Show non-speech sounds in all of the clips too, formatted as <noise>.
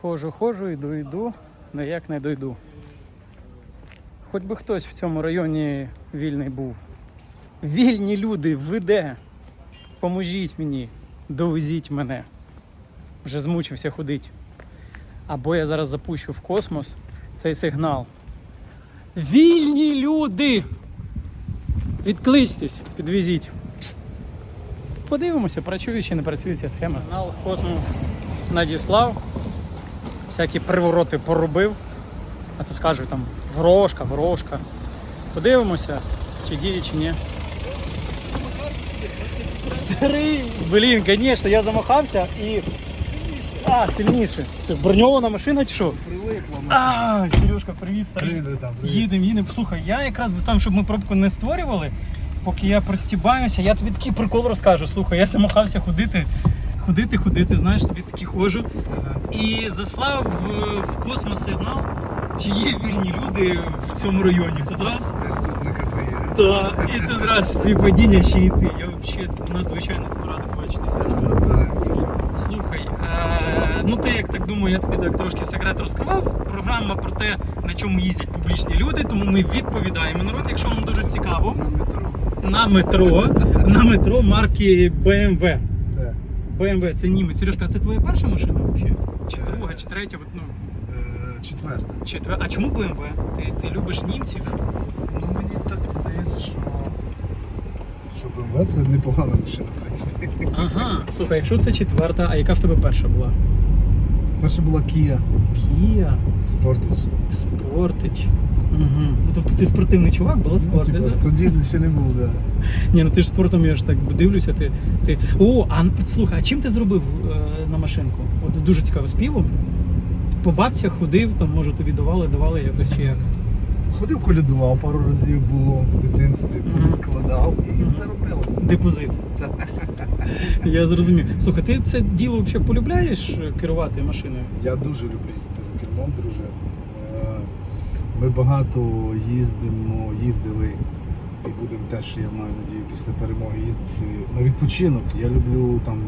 Ходжу, ходжу, йду, йду, ніяк не дойду. Хоч би хтось в цьому районі вільний був. Вільні люди, ви де? Поможіть мені, довезіть мене. Вже змучився ходить. Або я зараз запущу в космос цей сигнал. Вільні люди! Відкличтесь, підвезіть. Подивимося, працює чи не працює ця схема. Сигнал в космос надіслав, всякі привороти поробив, а то скажуть там ворожка, ворожка. Подивимося, чи діє, чи ні. Старий! Блін, звісно, я замахався і. А, сильніше. Це броньована машина чи що? Прилипла. А, Сережка, привіт, старий. Привіт. Їдемо, їдемо. Слухай, я якраз би там, щоб ми пробку не створювали, поки я простібаюся, я тобі такий прикол розкажу. Слухай, я замахався ходити, ходити, ходити, знаєш, собі таки ходжу. І заслав в, в космос сигнал, чи є вільні люди в цьому районі. Тут раз. Десь тут не капає. Та, і тут раз співпадіння ще й ти. Я взагалі надзвичайно радий бачитися. Слухай, е, ну ти як так думаю, я тобі так трошки секрет розказав. Програма про те, на чому їздять публічні люди, тому ми відповідаємо народ, якщо вам дуже цікаво, На метро. на метро, на метро марки BMW. BMW це німець. Сережка, а це твоя перша машина взагалі? Чи Е. друга, чи третя? От, ну, Е, Четверта. чи твоя- А чому BMW? Ти, ти любиш німців? Ну мені так здається, що. Що БМВ це непогана машина, в принципі. Ага. Слухай, якщо це четверта, а яка в тебе перша була? Перша була Kia Kia, Sportage. Sportage. Угу. Ну тобто ти спортивний чувак, була Ну, типа, да? тоді ще не був, да. <laughs> Ні, ну ти ж спортом я ж так дивлюся. Ти, ти... О, а слухай, а чим ти зробив е, на машинку? От дуже цікаво співом. По бабцях ходив, там може тобі давали, давали якось чи як. Ходив колядував пару разів було в дитинстві, відкладав і заробилося. Депозит. <laughs> Я зрозумів. Слухай, ти це діло взагалі полюбляєш е, керувати машиною? Я дуже люблю їздити за кермом, друже. Е, Ми багато їздимо, їздили і будемо теж, я маю надію, після перемоги їздити на відпочинок. Я люблю там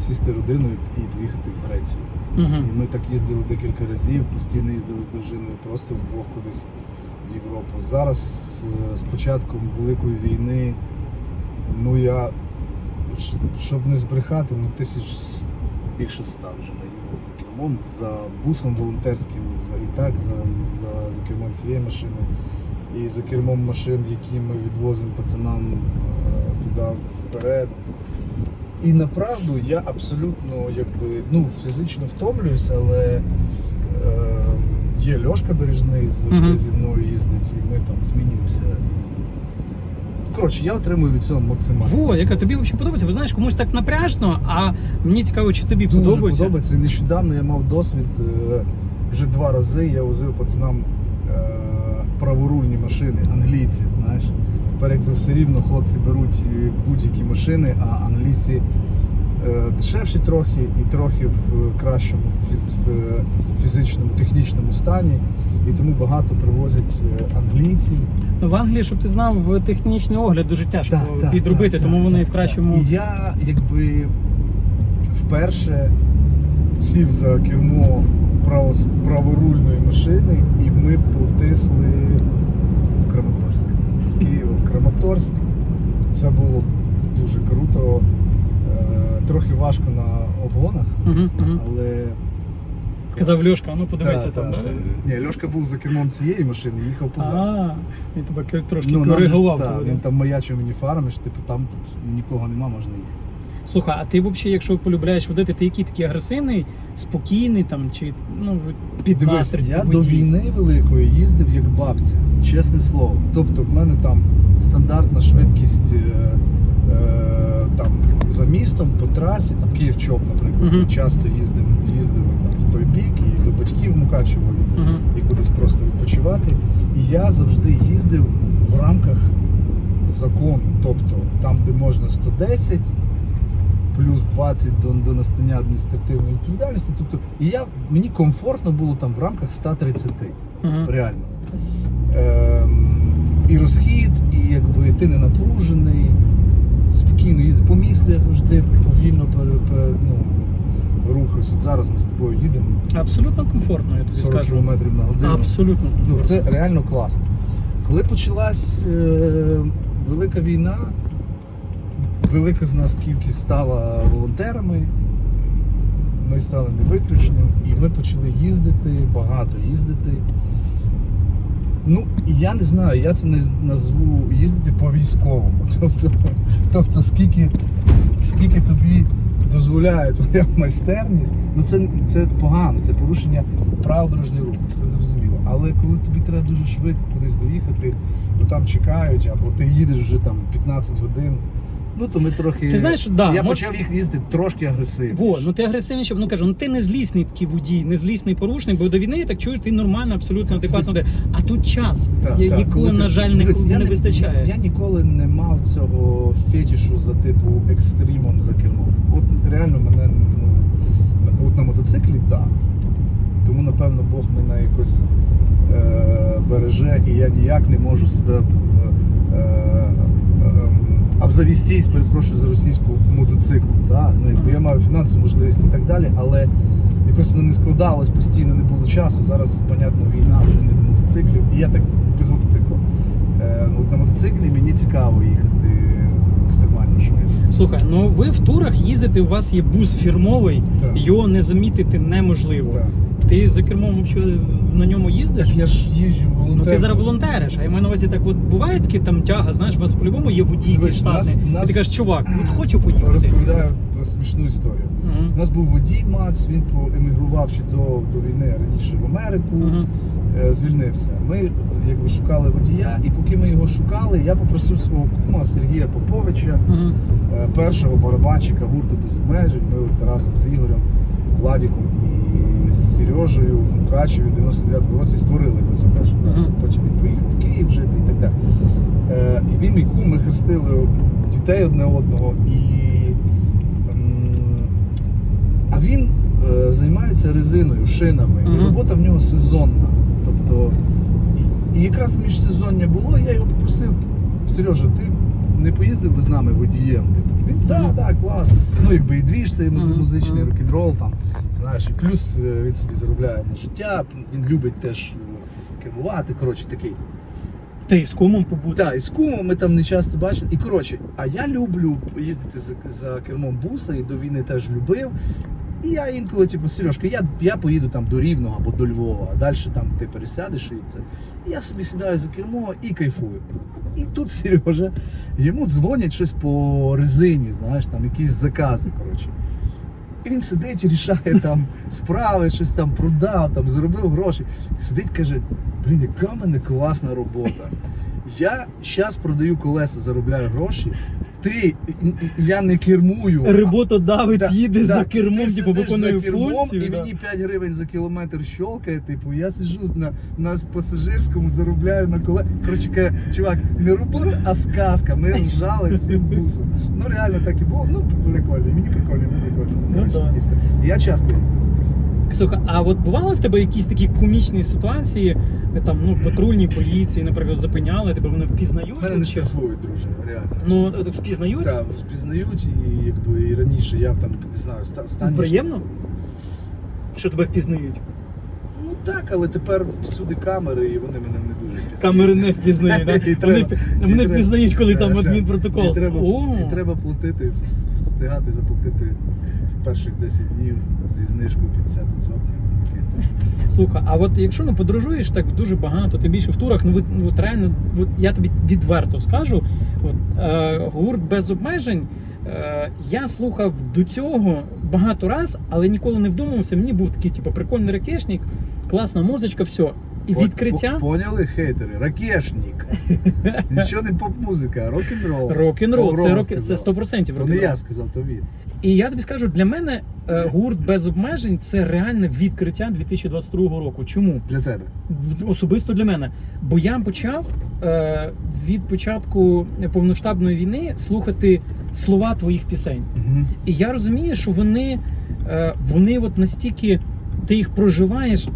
сісти родиною і поїхати в Грецію. Угу. І ми так їздили декілька разів, постійно їздили з дружиною просто вдвох кудись в Європу. Зараз е, з початком Великої війни, ну я, щоб не збрехати, ну тисяч більше ста вже наїздив за кермом, за бусом волонтерським, за, і так за, за, за кермом цієї машини. І за кермом машин, які ми відвозимо пацанам е, туди вперед. І направду я абсолютно якби ну фізично втомлююся, але е, є Льошка Бережний завжди зі мною їздить, і ми там змінюємося. Коротше, я отримую від цього максимально. Во, яка тобі взагалі подобається? Бо знаєш, комусь так напряжно, а мені цікаво, чи тобі Дуже подобається. подобається. Нещодавно я мав досвід е, вже два рази. Я возив пацанам праворульні машини, англійці, знаєш. Тепер якби все рівно хлопці беруть е, будь-які машини, а англійці е, дешевші трохи і трохи в кращому фізичному, технічному стані. І тому багато привозять е, англійців. Ну, в Англії, щоб ти знав, в технічний огляд дуже тяжко так, підробити, так, тому так, вони так, в кращому. І я якби вперше сів за кермо право- праворульної машини, і ми потисли в Краматорськ. З Києва в Краматорськ. Це було дуже круто. Е, Трохи важко на обгонах, звісно, Мгм, мгм. але. Казав Льошка, ну подивися Та, там, та, да? Ні, Льошка був за кермом цієї машини, їхав позаду. А, він тебе трошки Ну, коригував. та, він там маячив мені фарами, що типу там нікого нема, можна їхати. Слухай, а ти взагалі, якщо полюбляєш водити, ти який такий агресивний, спокійний там, чи ну, під Дивись, настрій я до війни великої їздив як бабця, чесне слово. Тобто в мене там стандартна швидкість е, е, там, за містом, по трасі, там Київ-Чоп, наприклад. Мгм. Ми часто їздимо, їздили там, в той бік і до батьків Мукачевої, Мгм. і кудись просто відпочивати. І я завжди їздив в рамках закону. Тобто там, де можна 110, плюс 20 до, до настання адміністративної відповідальності. Тобто, і я, мені комфортно було там в рамках 130, Мгм. реально. Ем, і розхід, і якби ти не напружений, спокійно їздив. По місту я завжди повільно пере, пере- ну, рухаюсь. От зараз ми з тобою їдемо Абсолютно комфортно, я тобі 40 скажу. км на годину. Абсолютно Ну, комфортно. це реально класно. Коли почалась е, велика війна, велика з нас кількість стала волонтерами, ми стали не виключенням, і ми почали їздити, багато їздити. Ну, я не знаю, я це наз- назву їздити по військовому. <laughs> Тобто, тобто скільки, скільки тобі дозволяє твоя майстерність, ну це, це погано, це порушення правил дорожнього руху, все зрозуміло. Але коли тобі треба дуже швидко кудись доїхати, бо там чекають, або ти їдеш вже там 15 годин, ну то ми трохи. Ти знаєш, да, я мож- почав їх їздити трошки агресивніше. Во, ну ти агресивніше, ну кажу, ну ти не злісний такий водій, не злісний порушник, бо до війни я так чуєш, ти нормально, абсолютно адекватно. Йде. А тут час, Так, я- так. якого, ти- на жаль, не, Дивись, я не вистачає. Я, я ніколи не мав цього фетішу за типу екстримом за кермом. От реально мене ну, от на мотоциклі, так. Да. Тому напевно Бог мене якось е, береже, і я ніяк не можу себе е, обзавестись, перепрошую за російську мотоциклу. Да? Ну, якби я маю фінансову можливість і так далі, але якось воно не складалось постійно, не було часу. Зараз, понятно, війна вже не до мотоциклів. І я так без мотоцикла. Е, ну, от на мотоциклі мені цікаво їхати екстремально швидко. Слухай, ну ви в турах їздите, у вас є бус фірмовий, Так. його не замітити неможливо. Так. Ти за кермом взагалі на ньому їздиш? Так я ж їжджу Ну волонтером. ти зараз волонтериш, а я маю на увазі так, от буває такі там тяга, знаєш, у вас по-любому є водій Дивись, штатний. нас- І ти кажеш, чувак, от хочу поїхати. Розповідаю смішну історію. Мгм. У нас був водій Макс, він поемігрував ще до, до війни раніше в Америку, Мгм. е, звільнився. Ми якби шукали водія, і поки ми його шукали, я попросив свого кума Сергія Поповича, Мгм. е, першого барабанщика гурту без обмежень. Ми от разом з Ігорем, Владіком і з Сережею в Мукачеві в 99-му році створили без обмежень. Потім він поїхав в Київ жити і так далі. Е, І він мій кум, ми хрестили дітей одне одного. І, м, а він е, займається резиною, шинами. І робота в нього сезонна. Тобто, і, і якраз міжсезоння було, я його попросив, Сережа, ти не поїздив би з нами водієм? Типу, він так, так, клас. Ну, якби і двіж цей муз- Мгм, музичний рок-н-рол там. Знаєш, і плюс е, він собі заробляє на життя, він любить теж е, кермувати. Коротше, такий. Та й з кумом побути. Так, і з кумом ми там не часто бачили. І коротше, а я люблю їздити за, за кермом буса і до війни теж любив. І я інколи, типу, Сережка, я, я поїду там до Рівного або до Львова, а далі там ти пересядеш і це. І я собі сідаю за кермо і кайфую. І тут Сережа, йому дзвонять щось по резині, знаєш, там якісь закази, коротше. І він сидить і рішає там справи, щось там продав, там заробив гроші. Сидить, каже: блін, яка в мене класна робота. Я зараз продаю колеса, заробляю гроші. Ти я не кермую. Роботодавець Да, їде да. за кермом, Ти типу, виконує за кермом, функцію. І да. мені 5 гривень за кілометр щолкає, типу, я сиджу на, на пасажирському, заробляю на коле. Коротше, каже, чувак, не робота, а сказка. Ми ржали всім бусом. Ну реально так і було. Ну, прикольно, мені прикольно, мені прикольно. Ну, Коротше. Я часто їздив за кермом. Слухай, а от бували в тебе якісь такі комічні ситуації, там ну патрульні поліції, наприклад, зупиняли, тебе вони впізнають? Мене не Чи- штрафують, друже, реально. Ну е, впізнають? Так, впізнають і якби і раніше я там не знаю, ста- Ну, останні Приємно? Що тебе впізнають? Ну так, але тепер всюди камери, і вони мене не дуже впізнають. Камери не впізнають. да? <laughs> І Вони, треба- і вони треба- впізнають, коли там Так, так. адмінпротокол. І треба, О! і треба платити, встигати заплатити перших 10 днів зі знижкою 50%. Таке. Слухай, а от якщо ну подорожуєш так дуже багато, тим більше в турах, ну, от, ну от реально, от я тобі відверто скажу, от, е, гурт без обмежень. Е, я слухав до цього багато раз, але ніколи не вдумався. Мені був такий, типу, прикольний ракешник, класна музичка, все. І От, відкриття по- Поняли хейтери? Ракешник. <laughs> Нічого не поп-музика, а рок-н-рол. рок-н-рол. Це рок це 100% То не я сказав, то він. І я тобі скажу, для мене е, гурт без обмежень це реальне відкриття 2022 року. Чому? Для тебе. Особисто для мене. Бо я почав е, від початку повноштабної війни слухати слова твоїх пісень. Угу. І я розумію, що вони, е, вони от настільки ти їх проживаєш,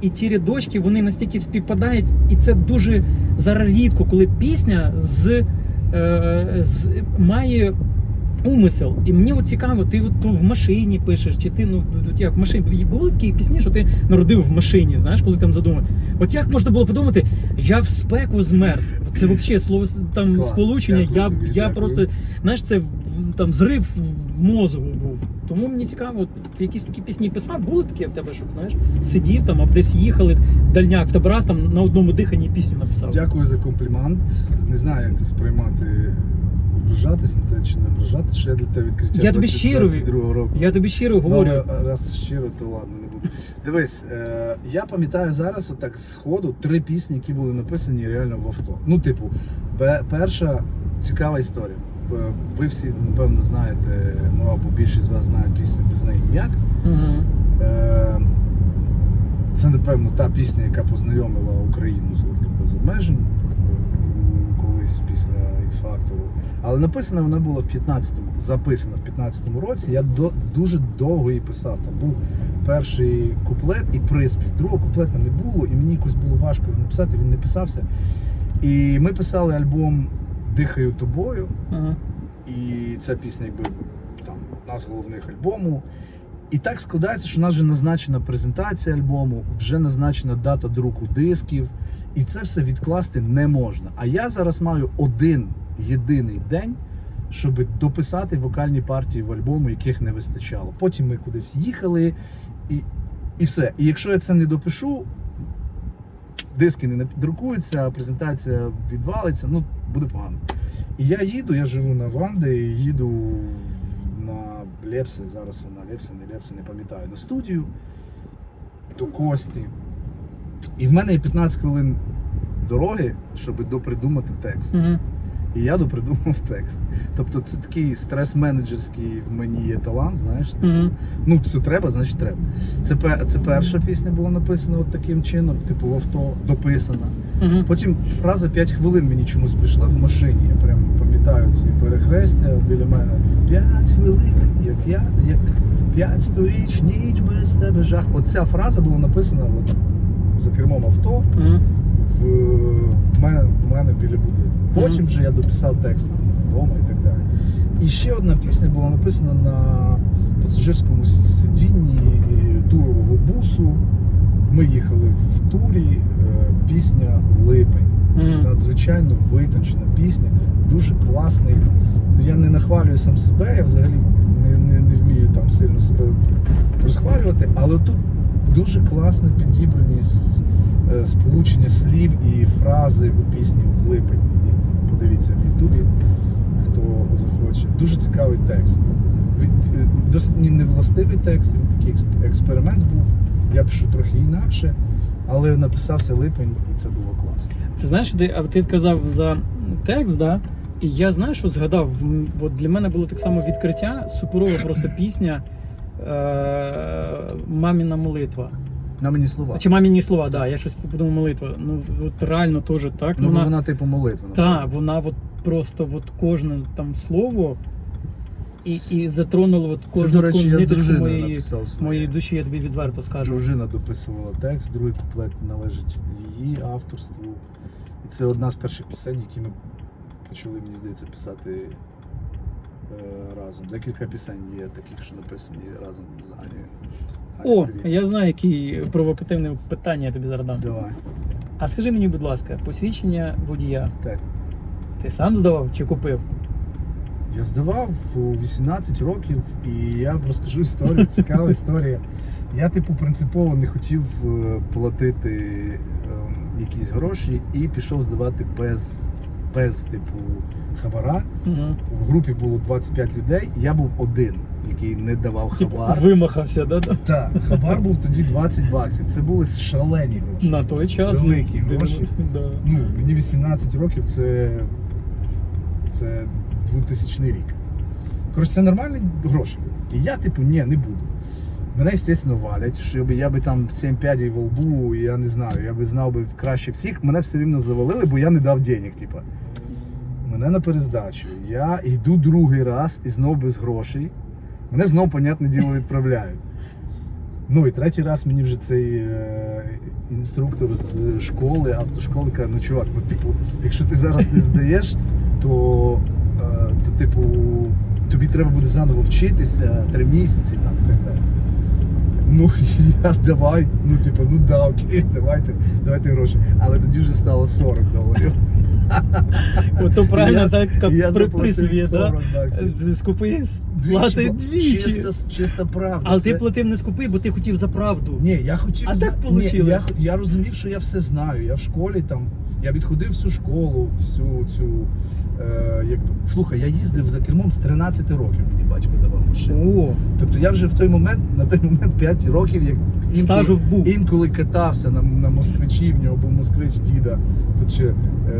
і, ті рядочки вони настільки співпадають, і це дуже зараз рідко, коли пісня з, з має умисел. І мені от цікаво, ти от то в машині пишеш, чи ти ну от як в машині були такі пісні, що ти народив в машині, знаєш, коли там задумав. От як можна було подумати, я в спеку змерз. Це взагалі слово там Клас. сполучення. Дякую Я, тобі, я дякую. просто знаєш, це там зрив мозку був. Тому мені цікаво, от ти якісь такі пісні писав, були такі в тебе, щоб знаєш, сидів там, або десь їхали, дальняк, в тебе раз там на одному диханні пісню написав. Дякую за комплімент. Не знаю, як це сприймати. Ображатись на те чи не ображатись, що я для тебе відкриття Я тобі 20- щиро 22-го року. Я тобі щиро Ну, говорю. але раз щиро, то ладно, не буду. Дивись, е, я пам'ятаю зараз, отак з ходу, три пісні, які були написані реально в авто. Ну, типу, пе- перша цікава історія. Е, Ви всі, напевно, знаєте, ну або більшість з вас знають пісню без неї ніяк. Угу. Е, Це, напевно, та пісня, яка познайомила Україну з гуртом без обмежень колись після X-Factor. Але написана вона була в 15-му, записана в 15-му році. Я до, дуже довго її писав. Там був перший куплет і приспів. Другого куплета не було, і мені якось було важко його написати, він не писався. І ми писали альбом Дихаю тобою. Ага. І ця пісня, якби там одна з головних альбому. І так складається, що у нас вже назначена презентація альбому, вже назначена дата друку дисків, і це все відкласти не можна. А я зараз маю один єдиний день, щоб дописати вокальні партії в альбому, яких не вистачало. Потім ми кудись їхали, і, і все. І якщо я це не допишу, диски не друкуються, презентація відвалиться, ну буде погано. І я їду, я живу на Ванди, їду Лепси, зараз вона Лепси, не Лепси, не пам'ятаю, на студію до Кості. І в мене є 15 хвилин дороги, щоб допридумати текст. Угу. І я допридумав текст. Тобто це такий стрес-менеджерський в мені є талант, знаєш. Типу, Угу. Ну, все треба, значить треба. Це, це перша пісня була написана от таким чином, типу в авто, дописана. Угу. Потім фраза 5 хвилин мені чомусь прийшла в машині. Я прям пам'ятаю ці перехрестя біля мене. 5 хвилин, як я, як 5 сторіч, ніч без тебе жах. Оця фраза була написана от, за кермом авто Угу. в, в, мене, в мене біля будинку. Потім вже я дописав текст вдома і так далі. І ще одна пісня була написана на пасажирському сидінні турового бусу. Ми їхали в турі. е, Пісня Липень. Надзвичайно витончена пісня, дуже класний. Ну, Я не нахвалюю сам себе, я взагалі не, не, не вмію там сильно себе розхвалювати, але тут дуже класно підібрані е, сполучення слів і фрази у пісні Липень. Подивіться в Ютубі, хто захоче. Дуже цікавий текст. Е, Досить мені невластивий текст, він такий експеримент був. Я пишу трохи інакше, але написався липень, і це було класно. Ти знаєш, ти, а ти казав за текст, да? І я знаю, що згадав. От для мене було так само відкриття, суперова просто пісня е- Маміна молитва. На мені слова. Чи маміні слова, да, я щось подумав молитва. Ну от реально теж так. Ну, вона, вона, типу молитва. та, напевно. вона от просто от кожне там слово і, і затронуло от Це, кожну до речі, я з дружиною моєї, написав своє. моєї душі, я тобі відверто скажу. Дружина дописувала текст, другий куплет належить її авторству. І це одна з перших пісень, які ми почали, мені здається, писати е, разом. Декілька пісень є таких, що написані разом з Анією. О, привіт. я знаю, які провокативне питання я тобі зараз дам. Давай. А скажи мені, будь ласка, посвідчення водія Так. ти сам здавав чи купив? Я здавав у 18 років, і я розкажу історію, цікава історія. Я, типу, принципово не хотів е, платити ем, якісь гроші і пішов здавати без, без типу, хабара. Угу. В групі було 25 людей, я був один, який не давав Типу, хабар. вимахався, да? да? Так, хабар був тоді 20 баксів. Це були шалені гроші. На той час. Великі гроші. Да. Ну, мені 18 років, це, це 2000 рік. Коротше, це нормальні гроші. І я, типу, ні, не буду. Мене, звісно, валять, щоб я би там 7 п'ядів во лбу, я не знаю, я би знав би краще всіх, мене все рівно завалили, бо я не дав денег, типу. Мене на перездачу. Я йду другий раз і знов без грошей. Мене знов, понятне діло, відправляють. Ну і третій раз мені вже цей е, інструктор з школи, автошколи каже, ну чувак, ну типу, якщо ти зараз не здаєш, то, то типу, тобі треба буде заново вчитися три місяці там і так далі. Ну <laughs> я давай, ну типу, ну да, окей, давайте, давайте гроші. Але тоді вже стало 40 доларів. Ото правильно Я- так я при прислів'я, да? Скупи плати двічі. Чиста, чиста правда. Але ти платив не скупи, бо ти хотів за правду. Ні, я хотів А зна- так Ні, я, я розумів, що я все знаю. Я в школі там, я відходив всю школу, всю цю. Е, як... Слухай, я їздив за кермом з 13 років, мені батько давав машину. О, Тобто я вже в той момент, на той момент 5 років, як інколи, був. інколи катався на, на москвичі, в нього був москвич діда. Тут ще е,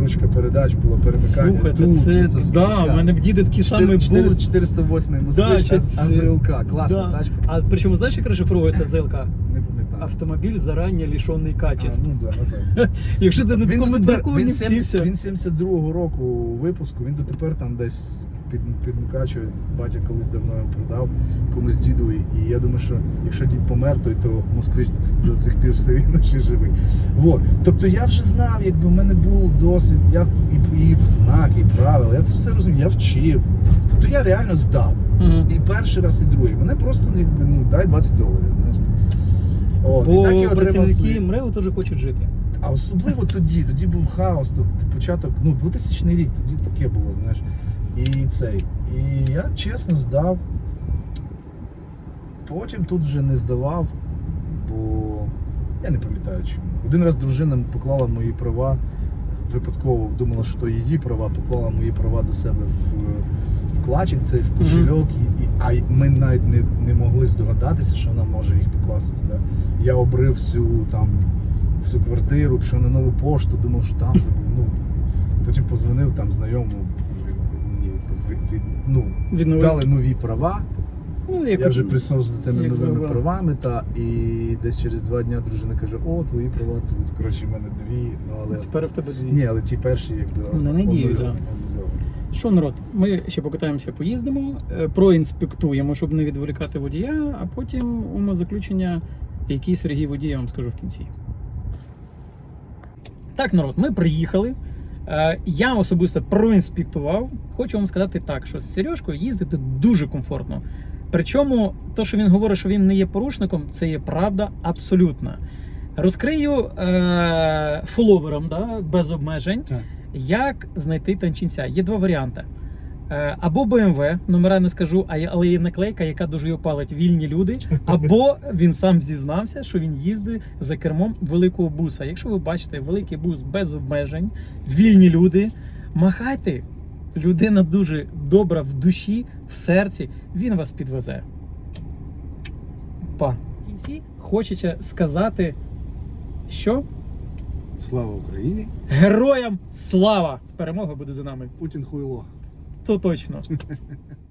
ручка передач була перемикання. Слухайте, тут, це тут, да, в мене в діди такі самі 4- були. 408 москвич, Да, це- ЗЛК, класна Да. тачка. А причому знаєш, як розшифровується ЗЛК? Автомобіль зарані лишений А, ну, да, ну, так. <laughs> Якщо ти на Він, такому дотепер, він, не 70, вчився. він 72-го року випуску, він дотепер там десь під, під батя колись давно його продав комусь діду. І, я думаю, що якщо дід помер, то, й то москвич до цих пір все рівно ще живий. Вот. Тобто я вже знав, якби в мене був досвід, я і, і в знак, і правила, я це все розумів, я вчив. Тобто я реально здав. Мгм. І перший раз, і другий. Мене просто ну, якби, ну, дай 20 доларів, і Бо так я працівники свої. МРЕО теж хочуть жити. А особливо тоді, тоді був хаос, то початок, ну, 2000 рік, тоді таке було, знаєш. І цей. І я чесно здав. Потім тут вже не здавав, бо я не пам'ятаю чому. Один раз дружина поклала мої права, випадково думала, що то її права, поклала мої права до себе в, в клачик, цей в кошельок, і, і, а ми навіть не, не могли здогадатися, що вона може їх покласти туди. Я обрив всю там всю квартиру, пішов на нову пошту, думав, що там забув. Ну, потім позвонив там знайомому, мені від- ну, Відновив. дали нові права. Ну, як Я вже прийшов за тими як новими права. правами, та і десь через два дні дружина каже: О, твої права тут. Коротше, в мене дві. Ну але Тепер в тебе дві. ні, але ті перші, якби На надію, обновлені, да. Що, народ, ми ще покатаємося, поїздимо, е, проінспектуємо, щоб не відволікати водія, а потім умозаключення, який Сергій водій, я вам скажу в кінці. Так, народ, ми приїхали. Е, Я особисто проінспектував. Хочу вам сказати так, що з Сережкою їздити дуже комфортно. Причому, то, що він говорить, що він не є порушником, це є правда абсолютна. Розкрию е, фоловером, да, без обмежень. Так. Як знайти танчинця? Є два варіанти. Е, Або BMW, номера не скажу, але є наклейка, яка дуже його палить вільні люди. Або він сам зізнався, що він їздить за кермом великого буса. Якщо ви бачите великий бус без обмежень, вільні люди, махайте. Людина дуже добра в душі, в серці. Він вас підвезе. Па. Хочете сказати, що Слава Україні! героям слава! Перемога буде за нами. Путін хуйло. То точно. <laughs>